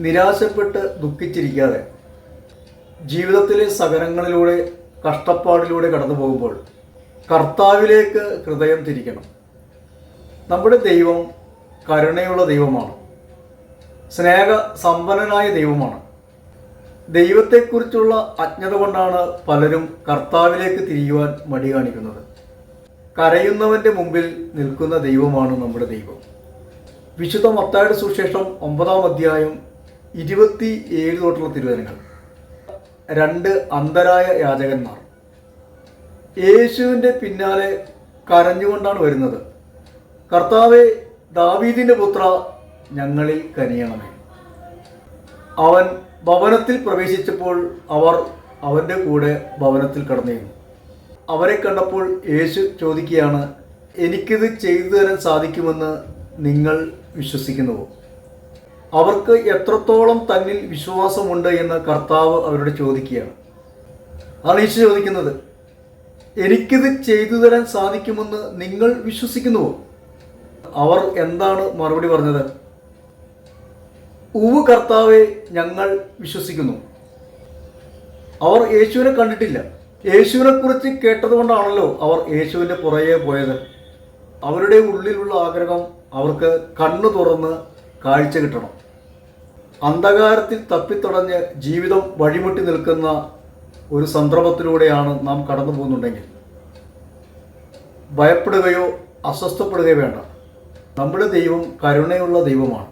നിരാശപ്പെട്ട് ദുഃഖിച്ചിരിക്കാതെ ജീവിതത്തിലെ സകലങ്ങളിലൂടെ കഷ്ടപ്പാടിലൂടെ കടന്നു പോകുമ്പോൾ കർത്താവിലേക്ക് ഹൃദയം തിരിക്കണം. നമ്മുടെ ദൈവം കരുണയുള്ള ദൈവമാണ്. സ്നേഹ സമ്പന്നനായ ദൈവമാണ്. ദൈവത്തെക്കുറിച്ചുള്ള അജ്ഞത കൊണ്ടാണ് പലരും കർത്താവിലേക്ക് തിരിയുവാൻ മടി കാണിക്കുന്നത്. കരയുന്നവന്റെ മുമ്പിൽ നിൽക്കുന്ന ദൈവമാണ് നമ്മുടെ ദൈവം. വിശുദ്ധ മത്തായുടെ സുശേഷം ഒമ്പതാം അധ്യായം ഇരുപത്തി ഏഴ് തൊട്ടുള്ള തിരുവചനങ്ങൾ. രണ്ട് അന്തരായ യാചകന്മാർ. യേശുവിന്റെ പിന്നാലെ കരഞ്ഞുകൊണ്ടാണ് വരുന്നത്. കർത്താവെ ദാവീദിന്റെ പുത്ര ഞങ്ങളിൽ കനിയണമേ. അവൻ ഭവനത്തിൽ പ്രവേശിച്ചപ്പോൾ അവർ അവന്റെ കൂടെ ഭവനത്തിൽ കടന്നിരുന്നു. അവരെ കണ്ടപ്പോൾ യേശു ചോദിക്കുകയാണ് എനിക്കിത് ചെയ്തു തരാൻ സാധിക്കുമെന്ന് നിങ്ങൾ വിശ്വസിക്കുന്നുവോ? അവർക്ക് എത്രത്തോളം തന്നിൽ വിശ്വാസമുണ്ട് എന്ന് കർത്താവ് അവരോട് ചോദിക്കുകയാണ്. അതാണ് യേശു ചോദിക്കുന്നത്. എനിക്കിത് ചെയ്തു തരാൻ സാധിക്കുമെന്ന് നിങ്ങൾ വിശ്വസിക്കുന്നുവോ? അവർ എന്താണ് മറുപടി പറഞ്ഞത്? ഉവ് കർത്താവെ ഞങ്ങൾ വിശ്വസിക്കുന്നു. അവർ യേശുവിനെ കണ്ടിട്ടില്ല. യേശുവിനെ കുറിച്ച് കേട്ടതുകൊണ്ടാണല്ലോ അവർ യേശുവിന്റെ പുറകെ പോയത്. അവരുടെ ഉള്ളിലുള്ള ആഗ്രഹം അവർക്ക് കണ്ണു തുറന്ന് കാഴ്ച കിട്ടണം. അന്ധകാരത്തിൽ തപ്പിത്തടഞ്ഞ് ജീവിതം വഴിമുട്ടി നിൽക്കുന്ന ഒരു സന്ദർഭത്തിലൂടെയാണ് നാം കടന്നു പോകുന്നുണ്ടെങ്കിൽ ഭയപ്പെടുകയോ അസ്വസ്ഥപ്പെടുകയോ വേണ്ട. നമ്മുടെ ദൈവം കരുണയുള്ള ദൈവമാണ്.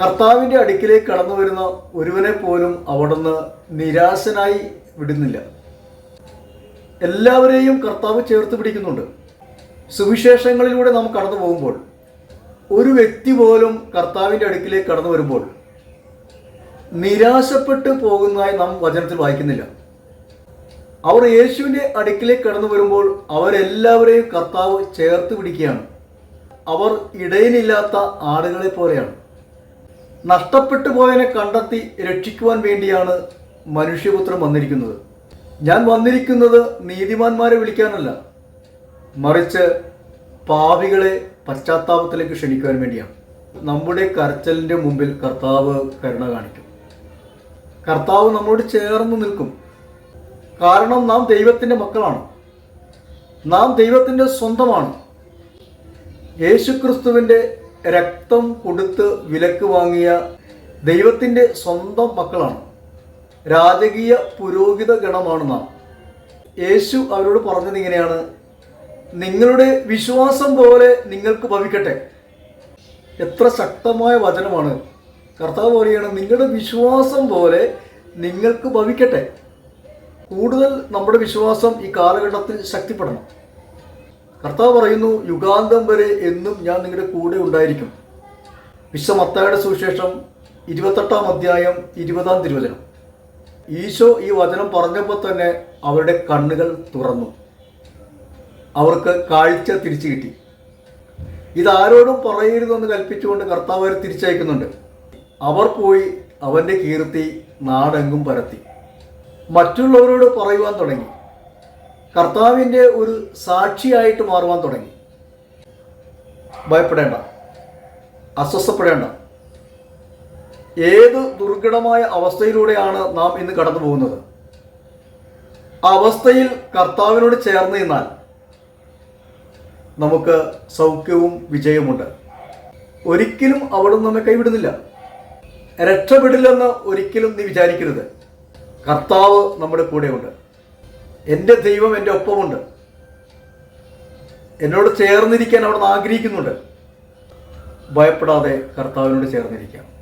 കർത്താവിന്റെ അടുക്കിലേക്ക് കടന്നു വരുന്ന ഒരുവനെ പോലും അവിടുന്ന് നിരാശനായി വിടുന്നില്ല. എല്ലാവരെയും കർത്താവ് ചേർത്ത് പിടിക്കുന്നുണ്ട്. സുവിശേഷങ്ങളിലൂടെ നാം കടന്നു പോകുമ്പോൾ ഒരു വ്യക്തി പോലും കർത്താവിന്റെ അടുക്കിലേക്ക് കടന്നു വരുമ്പോൾ നിരാശപ്പെട്ട് പോകുന്നതായി നാം വചനത്തിൽ വായിക്കുന്നില്ല. അവർ യേശുവിന്റെ അടുക്കിലേക്ക് കടന്നു വരുമ്പോൾ അവരെല്ലാവരെയും കർത്താവ് ചേർത്ത് പിടിക്കുകയാണ്. അവർ ഇടയിലില്ലാത്ത ആടുകളെ പോലെയാണ്. നഷ്ടപ്പെട്ടു പോയതിനെ കണ്ടെത്തി രക്ഷിക്കുവാൻ വേണ്ടിയാണ് മനുഷ്യപുത്രൻ വന്നിരിക്കുന്നത്. ഞാൻ വന്നിരിക്കുന്നത് നീതിമാന്മാരെ വിളിക്കാനല്ല. മറിച്ച് പാപികളെ പശ്ചാത്താപത്തിലേക്ക് ക്ഷണിക്കുവാൻ വേണ്ടിയാണ്. നമ്മുടെ കരച്ചലിന്റെ മുമ്പിൽ കർത്താവ് കരുണ കാണിക്കും. കർത്താവ് നമ്മോട് ചേർന്ന് നിൽക്കും. കാരണം നാം ദൈവത്തിന്റെ മക്കളാണ്. നാം ദൈവത്തിന്റെ സ്വന്തമാണ്. യേശുക്രിസ്തുവിന്റെ രക്തം കൊടുത്ത് വിലക്ക് വാങ്ങിയ ദൈവത്തിന്റെ സ്വന്തം മക്കളാണ്. രാജകീയ പുരോഹിത ഗണമാണ് നാം. യേശു അവരോട് പറഞ്ഞത് ഇങ്ങനെയാണ്. നിങ്ങളുടെ വിശ്വാസം പോലെ നിങ്ങൾക്ക് ഭവിക്കട്ടെ. എത്ര ശക്തമായ വചനമാണ്. കർത്താവ് പറയുകയാണ് നിങ്ങളുടെ വിശ്വാസം പോലെ നിങ്ങൾക്ക് ഭവിക്കട്ടെ. കൂടുതൽ നമ്മുടെ വിശ്വാസം ഈ കാലഘട്ടത്തിൽ ശക്തിപ്പെടണം. കർത്താവ് പറയുന്നു യുഗാന്തം വരെ എന്നും ഞാൻ നിങ്ങളുടെ കൂടെ ഉണ്ടായിരിക്കും. വിശ്വമത്തായുടെ സുവിശേഷം ഇരുപത്തെട്ടാം അധ്യായം ഇരുപതാം തിരുവചനം. ഈശോ ഈ വചനം പറഞ്ഞപ്പോൾ തന്നെ അവരുടെ കണ്ണുകൾ തുറന്നു. അവർക്ക് കാഴ്ച തിരിച്ചു കിട്ടി. ഇതാരോടും പറയരുതെന്ന് കൽപ്പിച്ചുകൊണ്ട് കർത്താവ് അവരെ തിരിച്ചയക്കുന്നുണ്ട്. അവർ പോയി അവന്റെ കീർത്തി നാടെങ്കും പരത്തി. മറ്റുള്ളവരോട് പറയുവാൻ തുടങ്ങി. കർത്താവിന്റെ ഒരു സാക്ഷിയായിട്ട് മാറുവാൻ തുടങ്ങി. ഭയപ്പെടേണ്ട. അസ്വസ്ഥപ്പെടേണ്ട. ഏത് ദുർഘടമായ അവസ്ഥയിലൂടെയാണ് നാം ഇന്ന് കടന്നു പോകുന്നത് അവസ്ഥയിൽ കർത്താവിനോട് ചേർന്ന് നിന്നാൽ നമുക്ക് സൗഖ്യവും വിജയമുണ്ട് ഒരിക്കലും അവളും നമ്മെ കൈവിടുന്നില്ല. രക്ഷപ്പെടില്ലെന്ന് ഒരിക്കലും നീ വിചാരിക്കരുത്. കർത്താവ് നമ്മുടെ കൂടെയുണ്ട്. എന്റെ ദൈവം എന്റെ ഒപ്പമുണ്ട്. എന്നോട് ചേർന്നിരിക്കാൻ അവിടുന്ന് ആഗ്രഹിക്കുന്നുണ്ട്. ഭയപ്പെടാതെ കർത്താവിനോട് ചേർന്നിരിക്കാം.